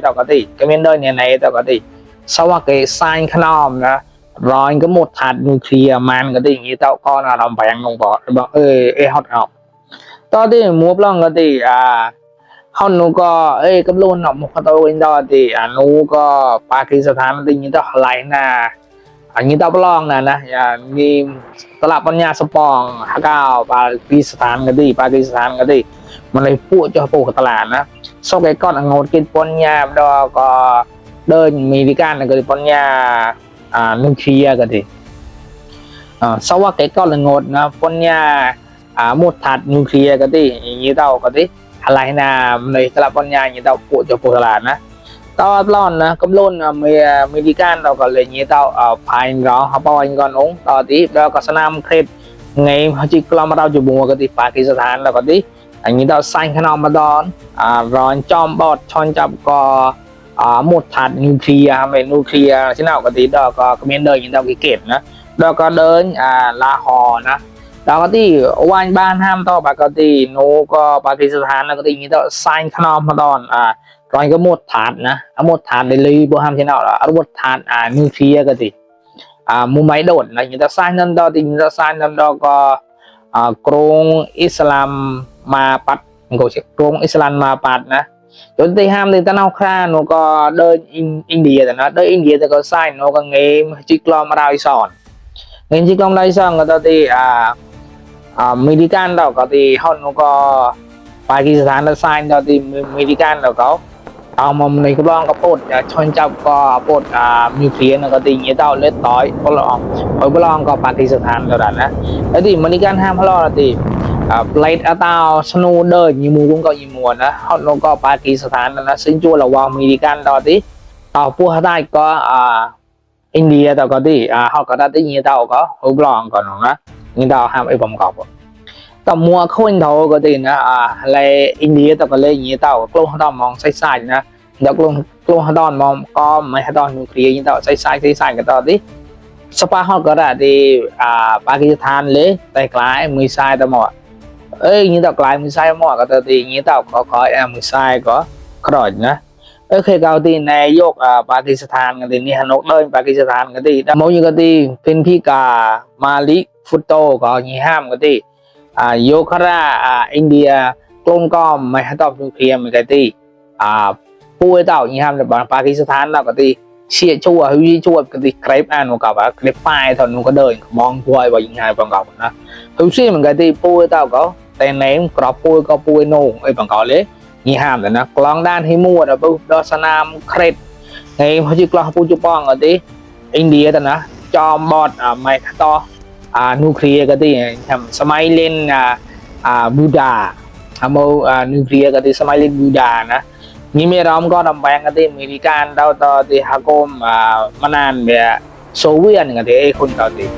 tao có thể cái biến đổi này này tao có thể sau đó cái sign clom đó rồi có một hạt nuclear man có thể như tao con là làm vàng không có bảo ơi ê hot học tao thì mua blog có thể à hòn nu có ê cấp luôn học một cái tao bên đó thì à nu có Pakistan thì như tao lại là อันนี้ตับล่องนะนะอย่างนี้ตลาดปัญญาสปองฮักเอาปากีสถานก็ดีปากีสถานก็ดีมันเลยพูดจะพูดกับตลาดนะสซกไอ้ก้อนอังูกินปัญญาดอก็เดินมีดิการก็ปัญญาอ่านุ่งเคียก็ดีสวัสดิ์ไก้ก้อนงดนะปัญญา อ่ามุดถัดนุ่งเคียก็ดีอย่างนี้เต่าก็ดีอะไรนะในตลาดปัญญาอย่างนี้เต่าพูดจะพูดตลาดนะ tao lon nè cấm luôn là mì mì đi can tao còn lại như tao ở phải gõ học bao anh còn uống tao tí tao có sanam khet ngày chỉ làm tao chụp bùa cái tí phải cái sản là có tí anh như tao xanh khăn ông mà đón à rồi chom bọt chon chập có à một hạt nuclear về nuclear thế nào có tí đó có comment đời như tao cái kết nữa đó có đơn à là hò nè เราก็ที่วันบ้านห้ามต่อปกติโนก็ปากีสถานแล้วก็ที่นี้ต่อไซน์ขนมมาตอนอ่าร้อยก็หมดถานนะอหมดถานเลยเลยบ่ห้ามชนะละเอาหมดถานอ่านิวเคียก็ดิอ่ามุมไม้โดดนะยินตาซานนั่นดอติยินตาซานนั่นดอก็อ่ากรงอิสลามมาปัดก็เชกรงอิสลามมาปัดนะจนตีห้ามเตีตะนาวครานก็เดินอินเดียแต่นะเดินอินเดียแต่ก็ไซน์โนก็เงี้ยจิกลอมราอิสอนเงี้ยจิกลอมราอิสอนก็ตอนที่อ่าอ่ามิดิการเราก็ตีฮอนโนก็ปากีสถานเราไซน์ตอนที่มิดิการเราเขาเอามาในกล้องก็ปวดชนเจ้าก็ปวดอ่ามีเพียงก็ติงเี้เต้าเล็ดต้อยก็ลองพอกล้องก็ปฏิสถานกระดานนะ ไอ้ที่มันในการห้ามพลอรดตีอ่าเลตอาะตาสนูเดินยิมูรุ่งก็ยิมวนนะฮอนก็ปาฏิสถานนะซึ่งจู่ระวางมีดีการต่อตีต่อผู้ท้าทายก็อ่าอินเดียต่อก็ตีอ่าเขาก็ได้ติงเงี้เต้าก็หกล้องก่อนนะเงี้เต้าห้ามไอ้ผมกอบต่อมัวคนเท่าก็ตีนะอ่าเลยอินเดียต่อก็เลยเงี้เต้ากลุ่มเขาต้องมองใส่ๆนะដល់ខ្លួនខ្លួនដល់មកកមិនដល់នឹងគ្រាយទៅស្អីស្អីស្អីស្អីក៏ទៅទីសប៉ាហកក៏ដែរទីអាប៉ាគីស្ថានលេតែក្លាយមួយស្អីទៅមកអេញីទៅក្លាយមួយស្អីមកក៏ទៅទីញីទៅក៏ក្រោយអាមួយស្អីក៏ក្រោយណាអើគេកៅទីណែយកប៉ាគីស្ថានក៏ទីនេះហនុកដើមប៉ាគីស្ថានក៏ទីមកយីក៏ទីភិនភីកាម៉ាលីហ្វូតូក៏ញីហាមក៏ទីអាយោខារ៉ាអាឥណ្ឌាខ្លួនក៏មិនដល់នឹងគ្រាមិនក៏ទីអាป่วยเต่าอย่างนี้ครับแางปากีสถานเราก็ตีเชียชั่ววิชั่วก็ตีเครปอันของก่าอครีปไฟยตอนนู้นก็เดินมองควายว่าอยังไงบางเกับนะทุกสิ่งมันก็ตีป่วยเต่าก็แต่ไหนกรอบปูวก็ปูวโน่ไอ้บางเกับเลยนี่ห้ามแต่นะกลองด้านให้มั่วนะปุ๊บดอสนามเครปไงพอจะกลองปูจุปองก็ตีอินเดียแต่นะ จอมบอดอ่าไมค์ตออ่านิเคลียก็ตีทำสมัยเล่นอ่าอ่าบูดาทำเอาอ่านิเคลียก็ตีสมัยเล่นบูดานะนีมเราก็ดำแบงกันที่อเมริการเราต่อที่ฮักกมมานานแบบโซเวียตกันที่ไอ้คนเก่าที่